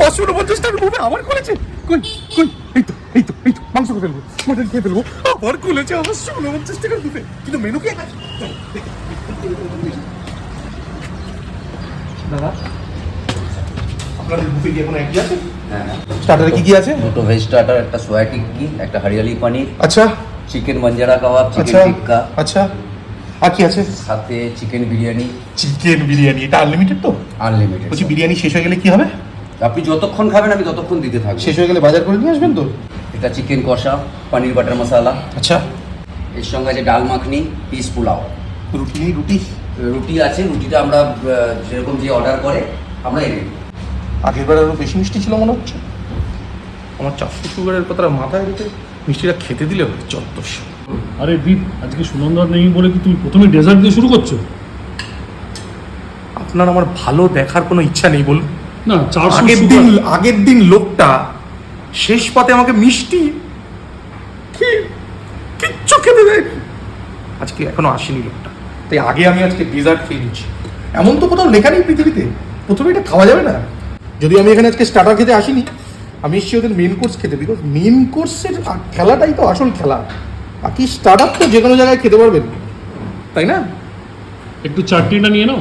পাঁচশো উনপঞ্চাশ টাকার মুভি আবার খুলেছে। কই কই? এই তো এই তো এই তো মাংস খেয়ে ফেলব মাটন খেয়ে ফেলব। আবার খুলেছে টাকার মুভি কিন্তু মেনু কি? দাদা আপনাদের বুফে কি এখন একই আছে? হ্যাঁ। স্টার্টারে কি কি আছে? দুটো ভেজ স্টার্টার একটা সোয়া টিক্কি একটা হরিয়ালি পনির আচ্ছা। চিকেন মঞ্জারা কাবাব চিকেন আচ্ছা। টিক্কা আচ্ছা। আর কি আছে? সাথে চিকেন বিরিয়ানি চিকেন বিরিয়ানি এটা আনলিমিটেড তো? আনলিমিটেড বলছি বিরিয়ানি শেষ হয়ে গেলে কি হবে? আপনি যতক্ষণ খাবেন আমি ততক্ষণ দিতে থাকব। শেষ হয়ে গেলে বাজার করে নিয়ে আসবেন তো? এটা চিকেন কষা পনির বাটার মশলা। আচ্ছা। এর সঙ্গে আছে ডাল মাখনি পিস পোলাও। রুটি নেই রুটি? রুটি আছে রুটিটা আমরা যেরকম যে অর্ডার করে আমরা এনে দিই। আগের বার আরও বেশি মিষ্টি ছিল মনে হচ্ছে। আমার চারশো সুগারের কথা মাথায় রেখে মিষ্টিটা খেতে দিলে হবে চত্বরশো আরে দীপ আজকে সুনন্দর নেই বলে কি তুমি প্রথমে ডেজার্ট দিয়ে শুরু করছ? আপনার আমার ভালো দেখার কোনো ইচ্ছা নেই বলুন। না আগের দিন আগের দিন লোকটা শেষ পাতে আমাকে মিষ্টি কিচ্ছু খেতে দেয়নি। আজকে এখনও আসেনি লোকটা। তাই আগে আমি আজকে ডেজার্ট খেয়ে নিচ্ছি। এমন তো কোথাও লেখা নেই পৃথিবীতে। প্রথমে এটা খাওয়া যাবে না। যদি আমি এখানে আজকে স্টার্টার খেতে আসিনি আমি এসেছি ওদের মেন কোর্স খেতে বিকজ মেন কোর্সের খেলাটাই তো আসল খেলা। বাকি স্টার্টার তো যে কোনো জায়গায় খেতে পারবেন। তাই না? একটু চাটনিটা নিয়ে নাও।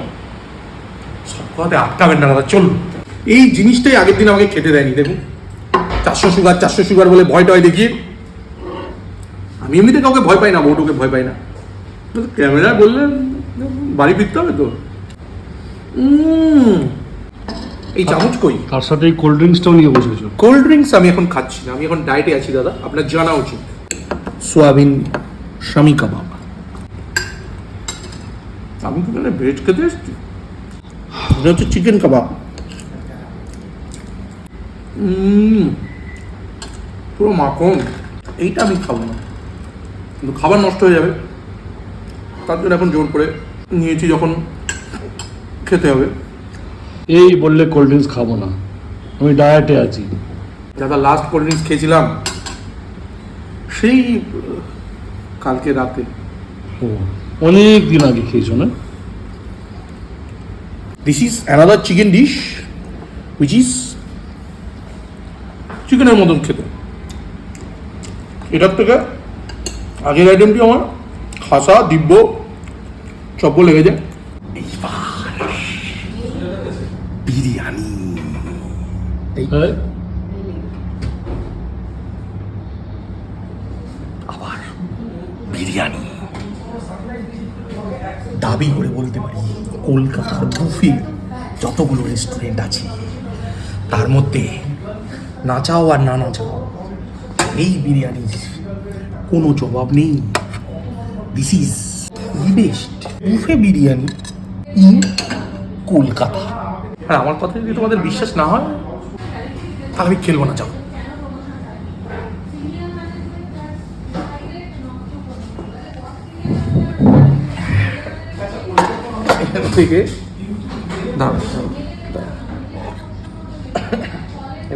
সব কথাতে আটকাবেন না দাদা চলুন। এই জিনিসটাই আগের দিন আমাকে খেতে দেয়নি দেখুন। চারশো সুগার চারশো সুগার বলে ভয় টয় দেখিয়ে। আমি এমনিতে কাউকে ভয় পাই না বউটুকে ভয় পাই না। ক্যামেরা বললেন বাড়ি ফিরতে হবে তো। এই চামচ কই? তার সাথে এই কোল্ড ড্রিঙ্কসটাও নিয়ে বসেছো? কোল্ড ড্রিঙ্কস আমি এখন খাচ্ছি না আমি এখন ডায়েটে আছি দাদা। আপনার জানা উচিত। সোয়াবিন শামি কাবাব। আমি কি ভেজ খেতে এসছি। এটা হচ্ছে চিকেন কাবাব। পুরো মাখন। এইটা আমি খাব না। কিন্তু খাবার নষ্ট হয়ে যাবে। তার জন্য এখন জোর করে নিয়েছি যখন খেতে হবে। এই বললে কোল্ড ড্রিঙ্কস খাব না। আমি ডায়েটে আছি। দাদা লাস্ট কোল্ড ড্রিঙ্কস খেয়েছিলাম সেই কালকে রাতে। ও অনেক দিন আগে খেয়েছো না? This is another chicken dish which is চিকেনের মতন খেতে। এটার থেকে আগের আইটেমটি আমার? খাসা দিব্য চপ্প লেগে যায়। বিরিয়ানি। আবার বিরিয়ানি। দাবি করে বলতে পারি কলকাতার বুফে যতগুলো রেস্টুরেন্ট আছে তার মধ্যে না চাও আর না না চাও। এই বিরিয়ানির কোনো জবাব নেই। This is the best buffet biryani in Kolkata. আর আমার কথা যদি তোমাদের বিশ্বাস না হয়, তাহলে আমি খেলব না, যাও। থেকে দাঁড়ান।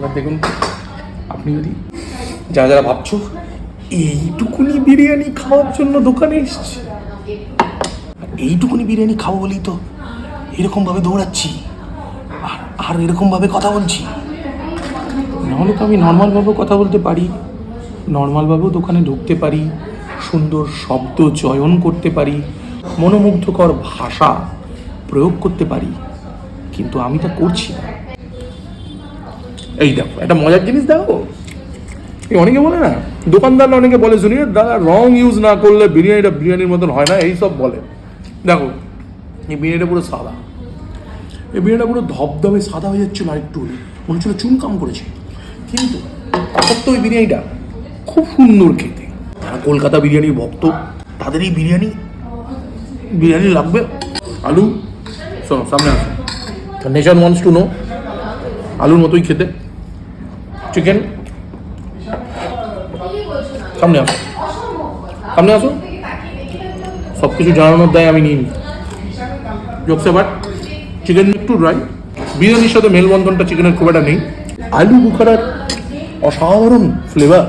এবার দেখুন, আপনি যদি যারা যারা ভাবছ, এইটুকুনি বিরিয়ানি খাওয়ার জন্য দোকানে এসছি। এইটুকুনি বিরিয়ানি খাব বলেই তো এরকম ভাবে দৌড়াচ্ছি, আর আর এরকম ভাবে কথা বলছি। নাহলে তো আমি নর্মালভাবেও কথা বলতে পারি, নর্মালভাবেও দোকানে ঢুকতে পারি, সুন্দর শব্দ চয়ন করতে পারি, মনোমুগ্ধকর ভাষা প্রয়োগ করতে পারি, কিন্তু আমি তা করছি না। এই দেখো, একটা মজার জিনিস দেখো। অনেকে বলে না দোকানদার অনেকে বলে শুনি দাদা রং ইউজ না করলে বিরিয়ানিটা বিরিয়ানির মতন হয় না। এই সব বলে। দেখো, এই বিরিয়ানিটা পুরো সাদা। এই বিরিয়ানিটা পুরো ধবধবে সাদা হয়ে যাচ্ছিল আরেকটু মনে হচ্ছিল চুনকাম করেছে। কিন্তু তারপর তো ওই বিরিয়ানিটা খুব সুন্দর খেতে। যারা কলকাতা বিরিয়ানির ভক্ত, তাদের এই বিরিয়ানি বিরিয়ানি লাগবে। আলু, শোনো, সামনে আসো। নেশন ওয়ান্টস টু নো আলুর মতোই খেতে। চিকেন সামনে আসো। সামনে আসো। সব কিছু জানানোর দায় আমি নিইনি। জোকসে বাট চিকেন একটু ড্রাই বিরিয়ানির সাথে মেলবন্ধনটা চিকেনের খুব একটা নেই। আলু বুখারার অসাধারণ ফ্লেভার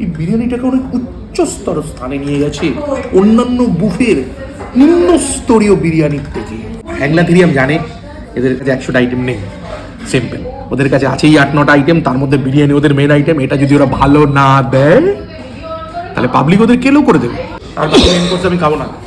এই বিরিয়ানিটাকে অনেক উচ্চস্তর স্থানে নিয়ে গেছে অন্যান্য বুফের নিম্নস্তরীয় বিরিয়ানির থেকে। হ্যাংলা থিরিয়াম জানে, এদের কাছে একশোটা আইটেম নেই। সিম্পল ওদের কাছে আছেই আট, নটা আইটেম তার মধ্যে বিরিয়ানি ওদের মেন আইটেম এটা যদি ওরা ভালো না দেয়, তাহলে পাবলিক ওদের কেলেও করে দেবে। আর আমি খাব না।